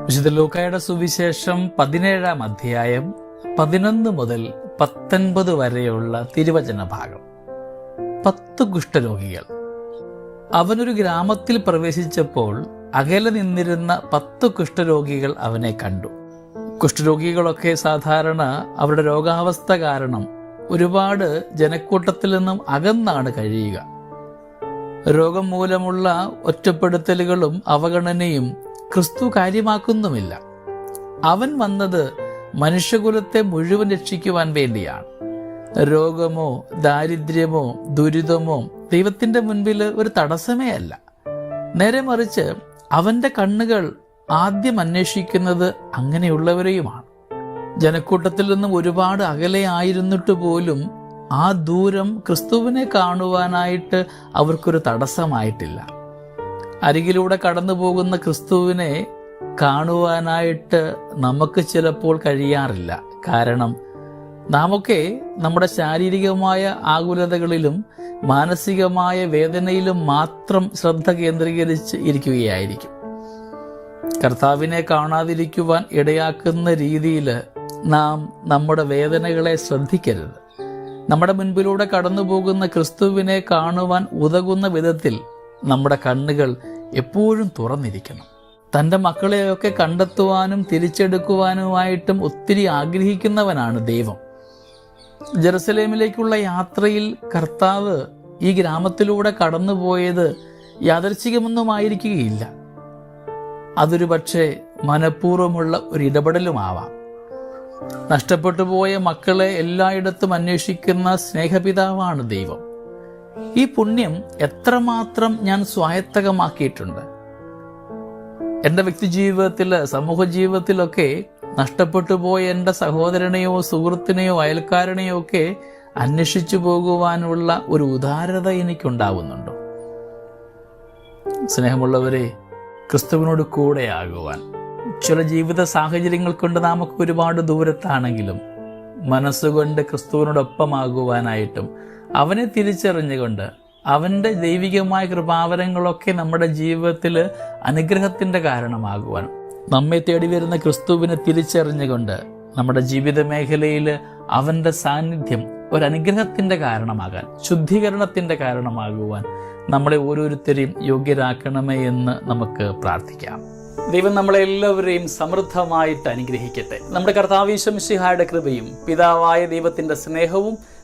വിശുദ്ധ ലൂക്കായുടെ സുവിശേഷം പതിനേഴാം അധ്യായം പതിനൊന്ന് മുതൽ പത്തൊൻപത് വരെയുള്ള തിരുവചന ഭാഗം. പത്ത് കുഷ്ഠരോഗികൾ. അവനൊരു ഗ്രാമത്തിൽ പ്രവേശിച്ചപ്പോൾ അകലെ നിന്നിരുന്ന പത്ത് കുഷ്ഠരോഗികൾ അവനെ കണ്ടു. കുഷ്ഠരോഗികളൊക്കെ സാധാരണ അവരുടെ രോഗാവസ്ഥ കാരണം ഒരുപാട് ജനക്കൂട്ടത്തിൽ നിന്നും അകന്നാണ് കഴിയുക. രോഗം മൂലമുള്ള ഒറ്റപ്പെടുത്തലുകളും അവഗണനയും ക്രിസ്തു കാര്യമാക്കുന്നുമില്ല. അവൻ വന്നത് മനുഷ്യകുലത്തെ മുഴുവൻ രക്ഷിക്കുവാൻ വേണ്ടിയാണ്. രോഗമോ ദാരിദ്ര്യമോ ദുരിതമോ ദൈവത്തിന്റെ മുൻപിൽ ഒരു തടസ്സമേ അല്ല. നേരെ മറിച്ച് അവന്റെ കണ്ണുകൾ ആദ്യം അന്വേഷിക്കുന്നത് അങ്ങനെയുള്ളവരെയുമാണ്. ജനക്കൂട്ടത്തിൽ നിന്നും ഒരുപാട് അകലെ ആയിരുന്നിട്ട് പോലും ആ ദൂരം ക്രിസ്തുവിനെ കാണുവാനായിട്ട് അവർക്കൊരു തടസ്സമായിട്ടില്ല. അരികിലൂടെ കടന്നു പോകുന്ന ക്രിസ്തുവിനെ കാണുവാനായിട്ട് നമുക്ക് ചിലപ്പോൾ കഴിയാറില്ല. കാരണം നാമൊക്കെ നമ്മുടെ ശാരീരികമായ ആകുലതകളിലും മാനസികമായ വേദനയിലും മാത്രം ശ്രദ്ധ കേന്ദ്രീകരിച്ച് ഇരിക്കുകയായിരിക്കും. കർത്താവിനെ കാണാതിരിക്കുവാൻ ഇടയാക്കുന്ന രീതിയിൽ നാം നമ്മുടെ വേദനകളെ ശ്രദ്ധിക്കരുത്. നമ്മുടെ മുൻപിലൂടെ കടന്നു പോകുന്ന ക്രിസ്തുവിനെ കാണുവാൻ ഉതകുന്ന വിധത്തിൽ നമ്മുടെ കണ്ണുകൾ എപ്പോഴും തുറന്നിരിക്കണം. തന്റെ മക്കളെയൊക്കെ കണ്ടെത്തുവാനും തിരിച്ചെടുക്കുവാനുമായിട്ടും ഒത്തിരി ആഗ്രഹിക്കുന്നവനാണ് ദൈവം. ജെറുസലേമിലേക്കുള്ള യാത്രയിൽ കർത്താവ് ഈ ഗ്രാമത്തിലൂടെ കടന്നുപോയത് യാദർച്ഛികമൊന്നുമായിരിക്കുകയില്ല അതൊരു പക്ഷേ മനഃപൂർവമുള്ള ഒരു ഇടപെടലുമാവാം. നഷ്ടപ്പെട്ടു പോയ മക്കളെ എല്ലായിടത്തും അന്വേഷിക്കുന്ന സ്നേഹപിതാവാണ് ദൈവം. ഈ പുണ്യം എത്രമാത്രം ഞാൻ സ്വായത്തകമാക്കിയിട്ടുണ്ട്. എന്റെ വ്യക്തി ജീവിതത്തിൽ സമൂഹ ജീവിതത്തിലൊക്കെ നഷ്ടപ്പെട്ടു പോയ എന്റെ സഹോദരനെയോ സുഹൃത്തിനെയോ അയൽക്കാരനെയോ ഒക്കെ അന്വേഷിച്ചു പോകുവാനുള്ള ഒരു ഉദാരത എനിക്കുണ്ടാവുന്നുണ്ടോ. സ്നേഹമുള്ളവരെ ക്രിസ്തുവിനോട് കൂടെയാകുവാൻ. ചില ജീവിത സാഹചര്യങ്ങൾ കൊണ്ട് നമുക്ക് ഒരുപാട് ദൂരത്താണെങ്കിലും മനസ്സുകൊണ്ട് ക്രിസ്തുവിനോടൊപ്പമാകുവാനായിട്ടും അവനെ തിരിച്ചറിഞ്ഞുകൊണ്ട് അവന്റെ ദൈവികമായ കൃപാവരങ്ങളൊക്കെ നമ്മുടെ ജീവിതത്തിൽ അനുഗ്രഹത്തിന്റെ കാരണമാകുവാൻ നമ്മെ തേടി വരുന്ന ക്രിസ്തുവിനെ തിരിച്ചറിഞ്ഞുകൊണ്ട് നമ്മുടെ ജീവിത മേഖലയിൽ അവന്റെ സാന്നിധ്യം ഒരു കാരണമാകാൻ ശുദ്ധീകരണത്തിന്റെ കാരണമാകുവാൻ നമ്മളെ ഓരോരുത്തരെയും യോഗ്യരാക്കണമേ എന്ന് നമുക്ക് പ്രാർത്ഥിക്കാം. ദൈവം നമ്മളെല്ലാവരെയും സമൃദ്ധമായിട്ട് അനുഗ്രഹിക്കട്ടെ. നമ്മുടെ കർത്താവീശംശിഹായുടെ കൃപയും പിതാവായ ദൈവത്തിന്റെ സ്നേഹവും